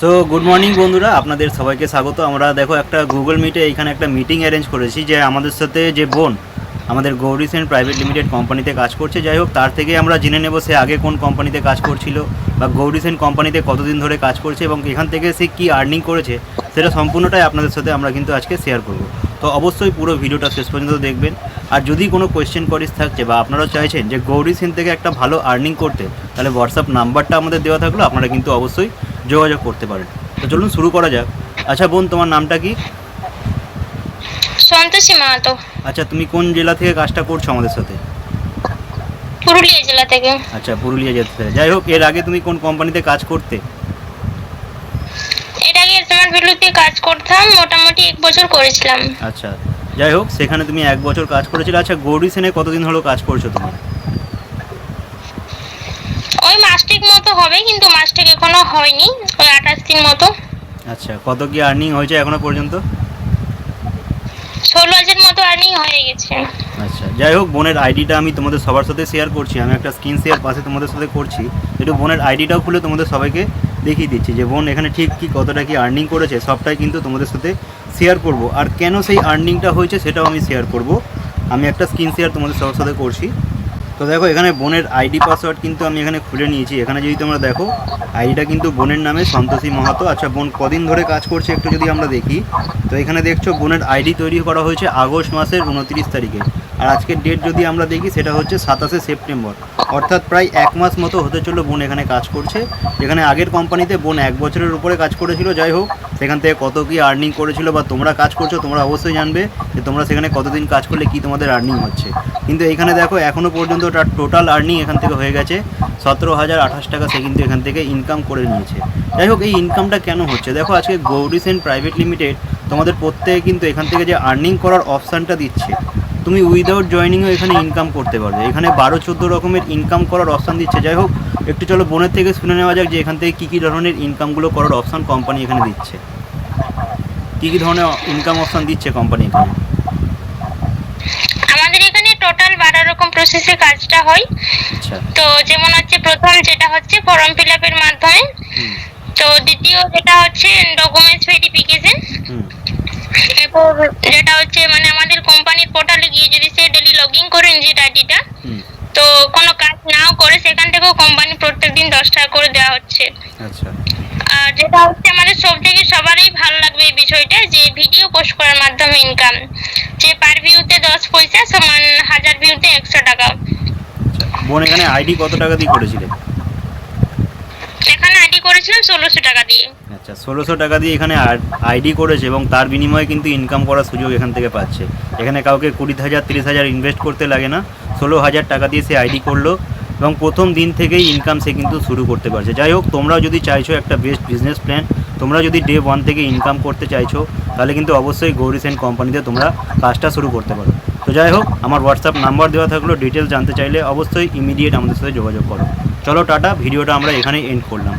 So good morning বন্ধুরা। আপনাদের সবাইকে স্বাগত। আমরা দেখো একটা গুগল মিটে এখানে একটা মিটিং অ্যারেঞ্জ করেছি যে আমাদের সাথে যে বোন, আমাদের গৌরী সেন প্রাইভেট লিমিটেড কোম্পানিতে কাজ করছে। যাই হোক, তার থেকে আমরা জেনে নেব সে আগে কোন কোম্পানিতে কাজ করছিল বা গৌরী সেন কোম্পানিতে কতদিন ধরে কাজ করছে এবং এখান থেকে সে কী আর্নিং করেছে, সেটা সম্পূর্ণটাই আপনাদের সাথে আমরা কিন্তু আজকে শেয়ার করব। তো অবশ্যই পুরো ভিডিওটা শেষ পর্যন্ত দেখবেন। আর যদি কোনো কোয়েশ্চেন করিস থাকছে বা আপনারা চাইছেন যে গৌরী সেন থেকে একটা ভালো আর্নিং করতে, তাহলে হোয়াটসঅ্যাপ নাম্বারটা আমাদের দেওয়া থাকল। আপনারা কিন্তু অবশ্যই যোগাযোগ করতে পারেন। তো চলুন শুরু করা যাক। আচ্ছা বোন তোমার নামটা কি? সন্তোষী মাহাতো। আচ্ছা তুমি কোন জেলা থেকে কাজটা করছ আমাদের সাথে? পুরুলিয়া জেলা থেকে। আচ্ছা পুরুলিয়া যেতে থেকে। যাই হোক এর আগে তুমি কোন কোম্পানিতে কাজ করতে? এর আগে স্মার্ট ভ্যালুতে কাজ করতাম মোটামুটি এক বছর করেছিলাম। আচ্ছা যাই হোক সেখানে তুমি এক বছর কাজ করেছিলে। আচ্ছা গৌরী সেনে কতদিন হলো কাজ করছ তুমি ওই মাসটিক মতো হবে কিন্তু মাসটিক এখনও হয়নি ওই আঠাশ দিন মতো। আচ্ছা কত কি আর্নিং হয়েছে এখনও পর্যন্ত? ষোলো হাজার মতো আর্নিং হয়ে গেছে। আচ্ছা যাই হোক বোনের আইডিটা আমি তোমাদের সবার সাথে শেয়ার করছি আমি একটা স্ক্রিন শেয়ার পাশে তোমাদের সাথে করছি। একটু বোনের আইডিটাও খুলে তোমাদের সবাইকে দেখিয়ে দিচ্ছি যে বোন এখানে ঠিক কি কতটা কি আর্নিং করেছে সবটাই কিন্তু তোমাদের সাথে শেয়ার করব। আর কেন সেই আর্নিংটা হয়েছে সেটাও আমি শেয়ার করব। আমি একটা স্ক্রিন শেয়ার তোমাদের সবার সাথে করছি। তো দেখো, এখানে বোনের আইডি পাসওয়ার্ড কিন্তু আমি এখানে খুলে নিয়েছি। এখানে যদি তোমরা দেখো, আইডিটা কিন্তু বোনের নামে সন্তোষী মাহাতো। আচ্ছা বোন কদিন ধরে কাজ করছে একটু যদি আমরা দেখি, তো এখানে দেখছ, বোনের আইডি তৈরি করা হয়েছে আগস্ট মাসের উনত্রিশ তারিখে। আর আজকের ডেট যদি আমরা দেখি, সেটা হচ্ছে সাতাশে সেপ্টেম্বর। অর্থাৎ প্রায় এক মাস মতো হতে চলল বোন এখানে কাজ করছে। যেখানে আগের কোম্পানিতে বোন এক বছরের উপরে কাজ করেছিল, যাই হোক, সেখান থেকে কত কি আর্নিং করেছিল বা তোমরা কাজ করছ, তোমরা অবশ্যই জানবে যে তোমরা সেখানে কতদিন কাজ করলে কি তোমাদের আর্নিং হচ্ছে। কিন্তু এখানে দেখো এখনও পর্যন্ত তার টোটাল আর্নিং এখান থেকে হয়ে গেছে সতেরো হাজার আঠাশ টাকা সে কিন্তু এখান থেকে ইনকাম করে নিয়েছে। যাই হোক, এই ইনকামটা কেন হচ্ছে? দেখো, আজকে গৌরী সেন প্রাইভেট লিমিটেড তোমাদের প্রত্যেকে কিন্তু এখান থেকে যে আর্নিং করার অপশানটা দিচ্ছে তুমি উইদাউট জয়নিংও এখানে ইনকাম করতে পারবে। এখানে বারো চোদ্দ রকমের ইনকাম করার অপশান দিচ্ছে। যাই হোক একটু চলো বোনের থেকে শুনে নেওয়া যাক যে এখান থেকে কী কী ধরনের ইনকামগুলো করার অপশান কোম্পানি এখানে দিচ্ছে। কী কী ধরনের ইনকাম অপশান দিচ্ছে কোম্পানি এখানে? আমাদের এখানে টোটাল বারো রকম প্রসেসে কাজটা হয়। আচ্ছা। তো যেমন হচ্ছে প্রথম যেটা হচ্ছে ফর্ম ফিল আপের মাধ্যমে। তো দ্বিতীয় যেটা হচ্ছে ডকুমেন্টস ভেরিফিকেশন এরপর যেটা হচ্ছে মানে যদি করেন যে লগ করে নিজের আইডিটা তো কোনো কাজ নাও করে সেখান থেকেও কোম্পানি প্রত্যেকদিন দশ টাকা করে দেওয়া হচ্ছে। আচ্ছা। আর যেটা হচ্ছে আমাদের সব থেকে সবারই ভালো লাগবে এই বিষয়টা যে ভিডিও পোস্ট করার মাধ্যমে ইনকাম যে পার ভিউতে দশ পয়সা সমান হাজার ভিউতে একশো টাকা। আচ্ছা। বোন এখানে আইডি কত টাকা দিয়ে করেছিলে করেছিলাম ষোলোশো টাকা দিয়ে। আচ্ছা ষোলোশো টাকা দিয়ে এখানে আইডি করেছে এবং তার বিনিময়ে কিন্তু ইনকাম করার সুযোগ এখান থেকে পাচ্ছে। এখানে কাউকে কুড়ি হাজার, তিরিশ হাজার ইনভেস্ট করতে লাগে না। ষোলো হাজার টাকা দিয়ে সে আইডি করল এবং প্রথম দিন থেকেই ইনকাম সে কিন্তু শুরু করতে পারছে। যাই হোক তোমরাও যদি চাইছো একটা বেস্ট বিজনেস প্ল্যান তোমরা যদি ডে ওয়ান থেকে ইনকাম করতে চাইছো, তাহলে কিন্তু অবশ্যই গৌরী সেন কোম্পানিতে তোমরা কাজটা শুরু করতে পারো। তো যাই হোক, আমার হোয়াটসঅ্যাপ নাম্বার দেওয়া থাকল। ডিটেলস জানতে চাইলে অবশ্যই ইমিডিয়েট আমাদের সাথে যোগাযোগ করো। চলো, টাটা। ভিডিওটা আমরা এখানে এন্ড করলাম।